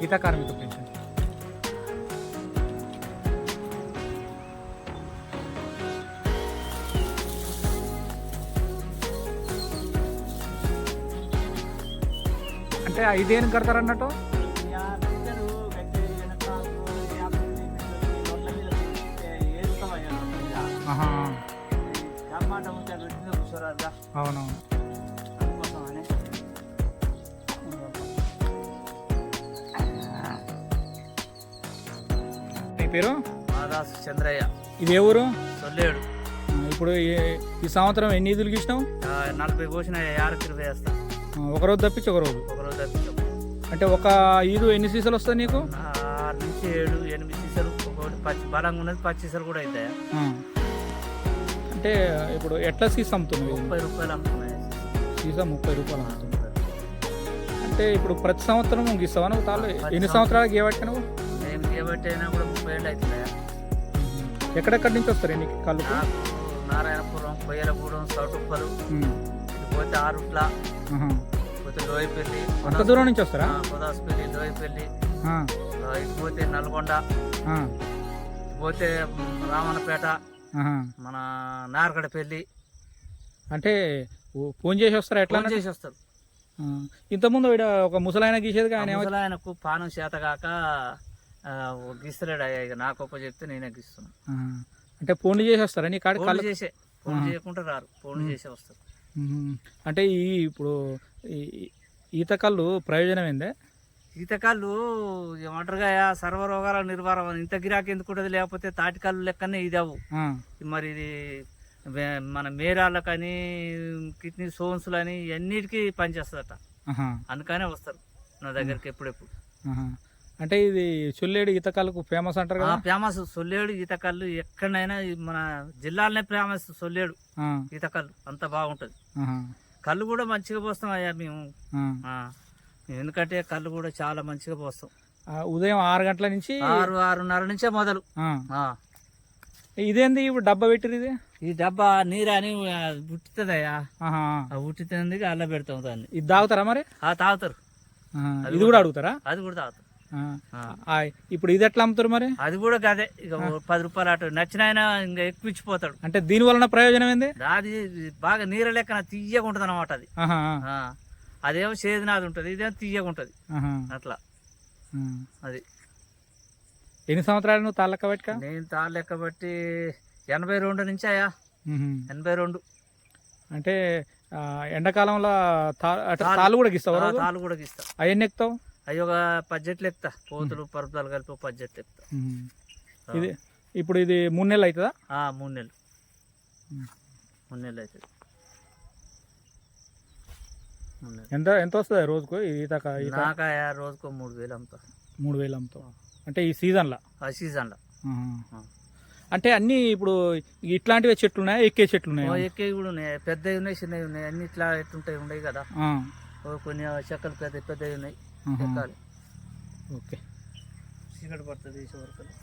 గీత కార్మిక పెన్షన్ అంటే ఐదేళ్ళు కడతారు అన్నట్టు? అవునవును. పేరు? మాదాసు చంద్రయ్య. ఇది ఏ ఊరు? సొల్లేడు. ఇప్పుడు ఈ- సంవత్సరం ఎన్ని ఈదులు గీసినావు? నలభై కోసిన యారకు ఇరవై వేస్తా. ఆ, ఒక రోజు తప్పించి ఒక రోజు. ఒకరోజు తప్పించాం. అంటే ఒక ఈదు ఎన్ని సీసాలు వస్తాయి నీకు? ఆరు నుంచి ఏడు ఎనిమిది సీసాలు ఒకటి పచ్చి బలంగా ఉన్నది పచ్చి సీసాలు కూడా అవుతాయి. అంటే ఇప్పుడు ఎట్లా సీసా అమ్ముతున్నావు ఇది? ముప్పై రూపాయలు అమ్ముతున్నాయి. సీసా ముప్పై రూపాయలు అమ్ముతున్నావు. అంటే ఇప్పుడు ప్రతి సంవత్సరం గీస్తావా నువ్వు తాళ్ళు? ఎన్ని సంవత్సరాలు గీయబట్టి నువ్వు? చేయబట్టి అయినా కూడా ముప్పై ఏళ్ళు అవుతున్నాయి ఎక్కడెక్కడి నుంచి వస్తారు నీకు కళ్ళు? నాకు నారాయణపురం కొయ్యలగూడెం సౌటుప్పలు. పోతే ఆరుట్ల పోతే లోయపల్లి అంత దూరం నుంచి వస్తారా? కొదాసుపల్లి లోయపల్లి. ఇటు పోతే నల్గొండ. పోతే రామన్నపేట. మన నారగడపల్లి. అంటే ఫోన్ చేసి వస్తారా ఎట్లా చేసి వస్తారు. ఇంతకుముందు ఈడ ఒక ముసలాయన గీసేది ఆయన ఏమో ఆయనకు పానం చేత కాక గీస్తలేడు ఇక నాకు ఒప్ప చెప్తే నేనే గీస్తున్నా. ఆ. అంటే ఫోన్లు చేసి వస్తారా నీ ఫోన్ కళ్ళు చేసే ఫోన్ చేయకుండా రారు ఫోన్ చేసే వస్తారు. అంటే ఈ ఇప్పుడు ఈత కళ్ళు ప్రయోజనం ఏందే? ఈతకాళ్ళు ఏమంటారుగా సర్వరోగాల నిర్వాహం. ఇంత గిరాకీ ఎందుకు ఉంటుంది? లేకపోతే తాటికాళ్ళు లెక్కనే ఇది అవు మరి ఇది మన మేరాలకని కిడ్నీ స్టోన్స్లు అని అన్నిటికీ పనిచేస్తుందట. అందుకనే వస్తారు నా దగ్గరికి ఎప్పుడెప్పుడు. అంటే ఇది చొల్లేడు ఈత కళ్ళకు ఫేమస్ అంటారు కదా? ఫేమస్ సొల్లేడు ఈతకల్లు ఎక్కడైనా మన జిల్లాలనే ఫేమస్ సొల్లేడు ఆ, ఈతకల్లు. అంత బాగుంటుంది. కళ్ళు కూడా మంచిగా పోస్తాం అయ్యా మేము. ఎందుకంటే కళ్ళు కూడా చాలా మంచిగా పోస్తాం. ఉదయం ఆరు గంటల నుంచి ఆరు ఆరున్నర నుంచే మొదలు. ఇదేంది ఇప్పుడు డబ్బా పెట్టిరు ఇది? ఈ డబ్బా నీరు అని ఉట్టుతుందయ్యా. ఉట్టితుంది అల్ల పెడతాం దాన్ని. ఇది తాగుతారా మరి? ఆ తాగుతారు. ఇది కూడా అడుగుతారా? అది కూడా తాగుతారు. ఇప్పుడు ఇది ఎట్లా అమ్ముతారు మరి? అది కూడా గదే. ఇక పది రూపాయలు అటు నచ్చిన ఆయన ఇంకా ఎక్కువ ఇచ్చిపోతాడు. అంటే దీని వలన ప్రయోజనం ఏంది? అది బాగా నీర లెక్కన తీయగా ఉంటుంది అనమాట అది. అదేమో సేదినాది ఉంటుంది ఇదేమో తీయగా ఉంటుంది. అట్లా. అది. ఎన్ని సంవత్సరాలు నువ్వు తాళ్ళక పెట్టుక? నేను తాళ్ళు లెక్క బట్టి ఎనభై రెండు నుంచి అయ్యా. ఎనభై రెండు. అంటే ఎండాకాలంలో తాళ్ళు. తాళ్ళు కూడా గీస్తావు తాళ్ళు కూడా గీస్తా. అవన్నీ ఎక్కుతావు? అవి ఒక పద్దెట్లు ఎక్కుతా పోతులు పరుపుతాలు కలిపి ఒక పద్దెట్లు ఎక్కుతా. ఇది ఇప్పుడు ఇది మూడు నెలలు అవుతుందా? ఆ, మూడు నెలలు. మూడు నెలలు అవుతుంది. ఎంత ఎంత వస్తుంది రోజుకు ఈత క- ఈత? నాకు ఆ రోజుకో మూడు వేలు అమ్ముతా. మూడు వేలు అమ్ముతావు. అంటే ఈ సీజన్లో? ఆ సీజన్లో. అంటే అన్ని ఇప్పుడు ఇట్లాంటివి చెట్లు ఉన్నాయా? ఎక్కే చెట్లు ఉన్నాయా? ఎక్కేవి కూడా ఉన్నాయి. పెద్దవి ఉన్నాయి చిన్నవి ఉన్నాయి. అన్ని ఇట్లా ఎట్లుంటాయి ఉన్నాయి కదా. కొన్ని చెక్కలు పెద్ద పెద్దవి ఉన్నాయి. ఎక్కాలి ఓకే. చీకటి పడుతుంది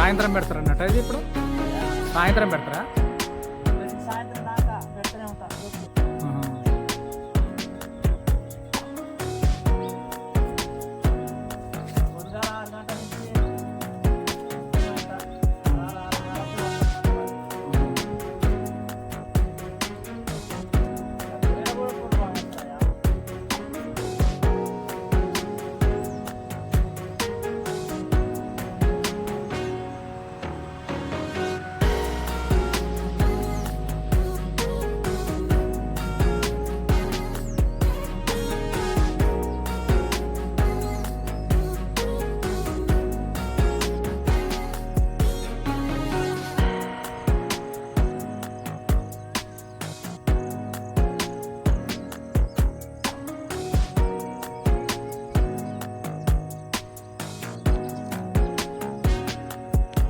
సాయంత్రం పెడతారు అన్నట్టు ఇది ఇప్పుడు? సాయంత్రం పెడతారా?